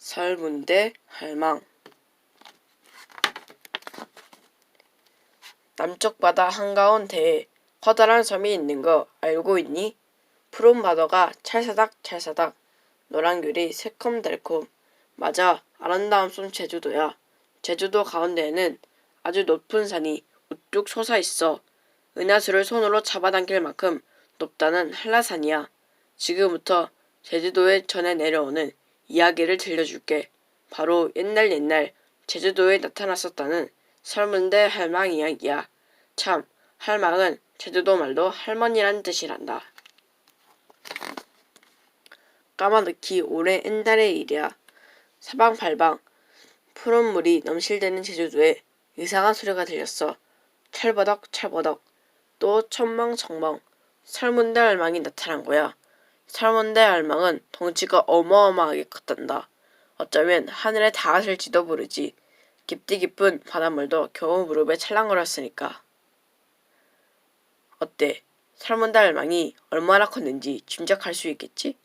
설문대 할망. 남쪽 바다 한가운데에 커다란 섬이 있는 거 알고 있니? 푸른 바다가 찰사닥 찰사닥 노란 귤이 새콤달콤. 맞아 아름다운 섬 제주도야. 제주도 가운데에는 아주 높은 산이 우뚝 솟아 있어. 은하수를 손으로 잡아당길 만큼 높다는 한라산이야. 지금부터 제주도에 전해 내려오는 이야기를 들려줄게. 바로 옛날 옛날 제주도에 나타났었다는 설문대 할망 이야기야. 참, 할망은 제주도 말로 할머니란 뜻이란다. 까마득히 오래 옛날의 일이야. 사방팔방 푸른 물이 넘실대는 제주도에 이상한 소리가 들렸어. 철버덕 철버덕 또 천멍청멍 설문대 할망이 나타난 거야. 설문대 할망은 덩치가 어마어마하게 컸단다. 어쩌면 하늘에 닿았을지도 모르지. 깊디 깊은 바닷물도 겨우 무릎에 찰랑거렸으니까. 어때? 설문대 할망이 얼마나 컸는지 짐작할 수 있겠지?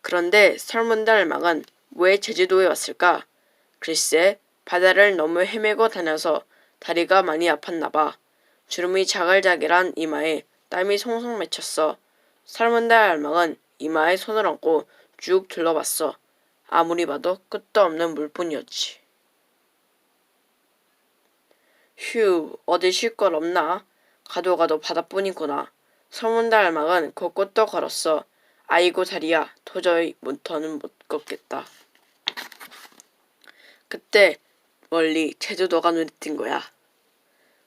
그런데 설문대 할망은 왜 제주도에 왔을까? 글쎄, 바다를 너무 헤매고 다녀서 다리가 많이 아팠나 봐. 주름이 자글자글한 이마에 땀이 송송 맺혔어. 설문대 할망은 이마에 손을 얹고 쭉 둘러봤어. 아무리 봐도 끝도 없는 물뿐이었지. 휴, 어디 쉴걸 없나? 가도 가도 바다뿐이구나. 설문대 할망은 곳곳도 걸었어. 아이고 다리야, 도저히 못 더는 못 걷겠다. 그때 멀리 제주도가 눈에 띈 거야.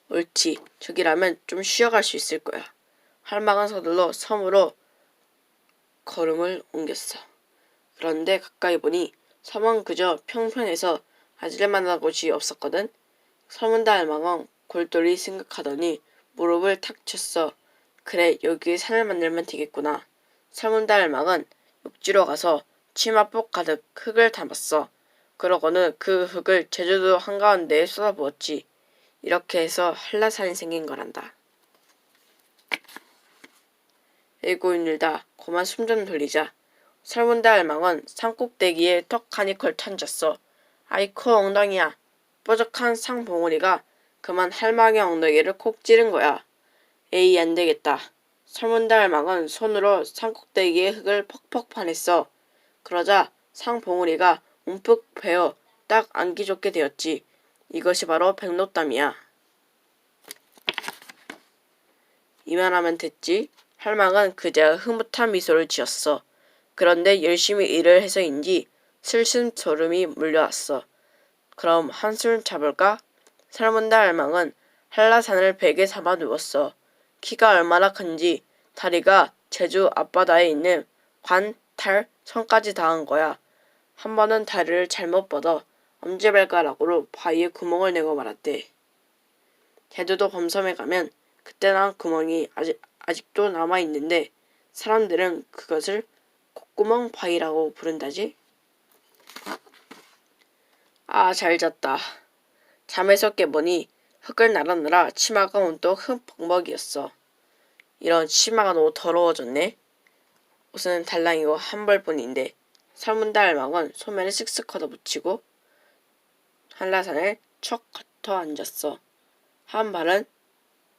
옳지, 저기라면 좀 쉬어갈 수 있을 거야. 할망은 서둘러 섬으로 걸음을 옮겼어. 그런데 가까이 보니 섬은 그저 평평해서 아질만한 곳이 없었거든. 섬은다 할망은 골똘히 생각하더니 무릎을 탁 쳤어. 그래, 여기에 산을 만들면 되겠구나. 섬은다 할망은 육지로 가서 치마폭 가득 흙을 담았어. 그러고는 그 흙을 제주도 한가운데에 쏟아부었지. 이렇게 해서 한라산이 생긴 거란다. 힘들다. 그만 숨 좀 돌리자. 설문대 할망은 산꼭대기에 턱하니 걸쳐 앉았어. 아이코 엉덩이야. 뾰족한 상봉우리가 그만 할망의 엉덩이를 콕 찌른 거야. 에이 안 되겠다. 설문대 할망은 손으로 산꼭대기에 흙을 퍽퍽 파냈어. 그러자 상봉우리가 움푹 베어 딱 안기 좋게 되었지. 이것이 바로 백록담이야. 이만하면 됐지? 할망은 그제야 흐뭇한 미소를 지었어. 그런데 열심히 일을 해서인지 슬슬 졸음이 물려왔어. 그럼 한숨 잡을까? 설문대 할망은 한라산을 베개 삼아 누웠어. 키가 얼마나 큰지 다리가 제주 앞바다에 있는 관탈 선까지 닿은 거야. 한 번은 다리를 잘못 뻗어 엄지발가락으로 바위에 구멍을 내고 말았대. 제주도 범섬에 가면 그때 난 구멍이 아직, 아직도 남아 있는데 사람들은 그것을 콧구멍 바위라고 부른다지? 아, 잘 잤다. 잠에서 깨보니 흙을 날아느라 치마가 온통 흠뻑먹이었어. 이런 치마가 너무 더러워졌네. 옷은 달랑이고 한 벌뿐인데 설문대 할망은 소매를 쓱쓱 걷어붙이고 한라산을 척 걷어 앉았어. 한 발은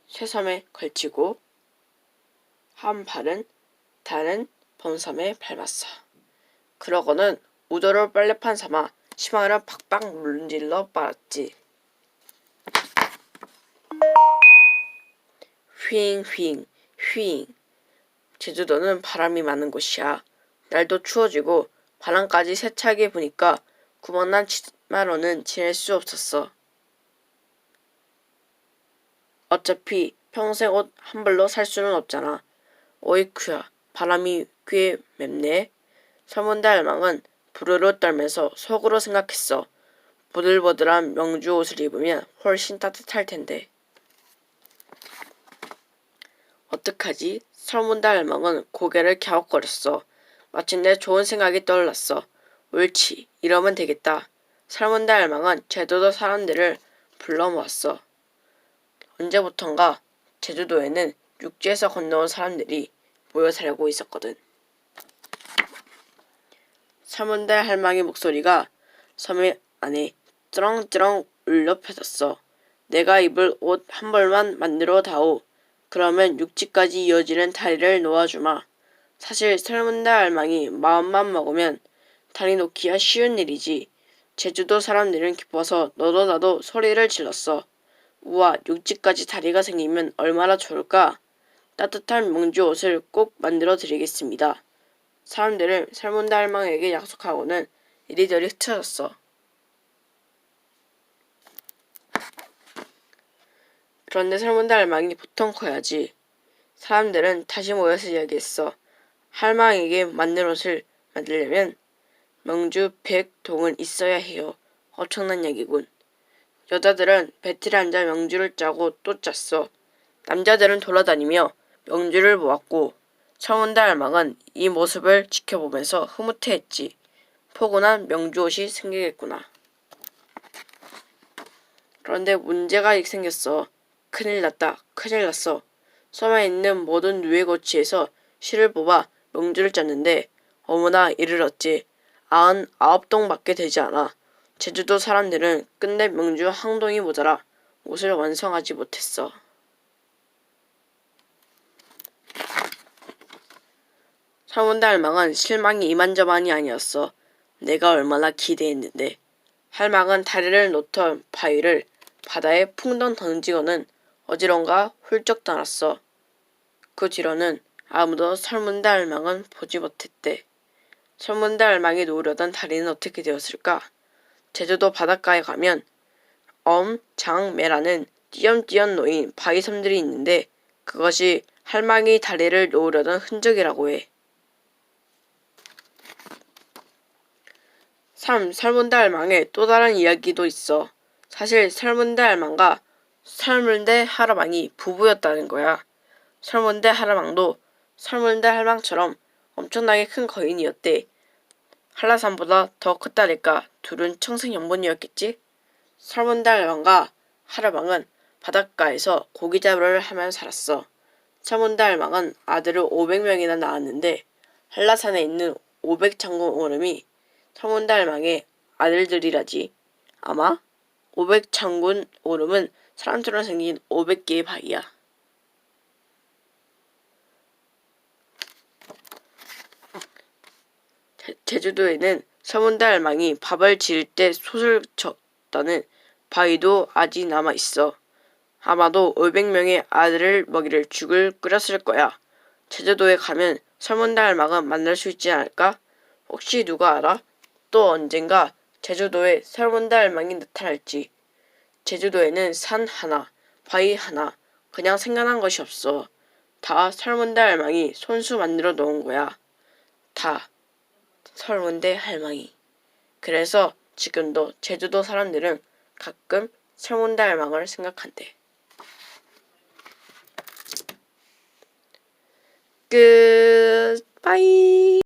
쇠섬에 걸치고 한 발은 다른 범섬에 밟았어. 그러고는 우도를 빨래판 삼아 치마를 팍팍 문질러 빨았지. 휘잉 휘잉 제주도는 바람이 많은 곳이야. 날도 추워지고 바람까지 세차게 부니까 구멍난 치마로는 지낼 수 없었어. 어차피 평생 옷 한 벌로 살 수는 없잖아. 어이쿠야, 바람이 꽤 맵네. 설문대 할망은 부르르 떨면서 속으로 생각했어. 보들보들한 명주 옷을 입으면 훨씬 따뜻할 텐데. 어떡하지? 설문대 할망은 고개를 갸웃거렸어. 마침내 좋은 생각이 떠올랐어. 옳지, 이러면 되겠다. 설문대 할망은 제주도 사람들을 불러 모았어. 언제부턴가 제주도에는 육지에서 건너온 사람들이 모여 살고 있었거든. 설문달 할망의 목소리가 섬 안에 쩌렁쩌렁 울려 퍼졌어. 내가 입을 옷 한 벌만 만들어 다오. 그러면 육지까지 이어지는 다리를 놓아주마. 사실 설문달 할망이 마음만 먹으면 다리 놓기가 쉬운 일이지. 제주도 사람들은 기뻐서 너도 나도 소리를 질렀어. 우와, 육지까지 다리가 생기면 얼마나 좋을까? 따뜻한 명주 옷을 꼭 만들어 드리겠습니다. 사람들은 설문달 할망에게 약속하고는 이리저리 흩어졌어. 그런데 설문달 할망이 보통 커야지. 사람들은 다시 모여서 이야기했어. 할망에게 만든 옷을 만들려면 명주 백동은 있어야 해요. 엄청난 얘기군. 여자들은 배틀에 앉아 명주를 짜고 또 짰어. 남자들은 돌아다니며 명주를 모았고 설문달 할망은 이 모습을 지켜보면서 흐뭇해했지. 포근한 명주 옷이 생기겠구나. 그런데 문제가 생겼어. 큰일 났다. 큰일 났어. 섬에 있는 모든 누에고치에서 실을 뽑아 명주를 짰는데 어머나 이를 어찌 아흔 아홉 동밖에 되지 않아. 제주도 사람들은 끝내 명주 한 동이 모자라 옷을 완성하지 못했어. 설문달 할망은 실망이 이만저만이 아니었어. 내가 얼마나 기대했는데. 할망은 다리를 놓던 바위를 바다에 풍덩 던지고는 어지러운가 훌쩍 떠났어. 그 뒤로는 아무도 설문달 할망은 보지 못했대. 설문달 할망이 놓으려던 다리는 어떻게 되었을까? 제주도 바닷가에 가면 엄, 장, 매라는 띄엄띄엄 놓인 바위섬들이 있는데 그것이 할망이 다리를 놓으려던 흔적이라고 해. 3. 설문달 할망의 또 다른 이야기도 있어. 사실 설문달 할망과 설문대 할아망이 부부였다는 거야. 설문대 할아망도 설문대 할망처럼 엄청나게 큰 거인이었대. 한라산보다 더 컸다니까 둘은 청생연분이었겠지? 설문대 할망과 할아망은 바닷가에서 고기 잡으를 하며 살았어. 설문대 할망은 아들을 500명이나 낳았는데 한라산에 있는 500장군 오름이 설문대 할망의 아들들이라지. 아마 500장군 오름은 사람처럼 생긴 500개의 바위야. 제, 주도에는 서문달 할망이 밥을 지을 때 솥을 쳤다는 바위도 아직 남아 있어. 아마도 500명의 아들을 먹이를 죽을 끓였을 거야. 제주도에 가면 설문달 할망은 만날 수 있지 않을까? 혹시 누가 알아? 또 언젠가 제주도에 설문달 할망이 나타날지. 제주도에는 산 하나, 바위 하나, 그냥 생겨난 것이 없어. 다 설문대 할망이 손수 만들어 놓은 거야. 다 설문대 할망이. 그래서 지금도 제주도 사람들은 가끔 설문대 할망을 생각한대. 끝. 빠이.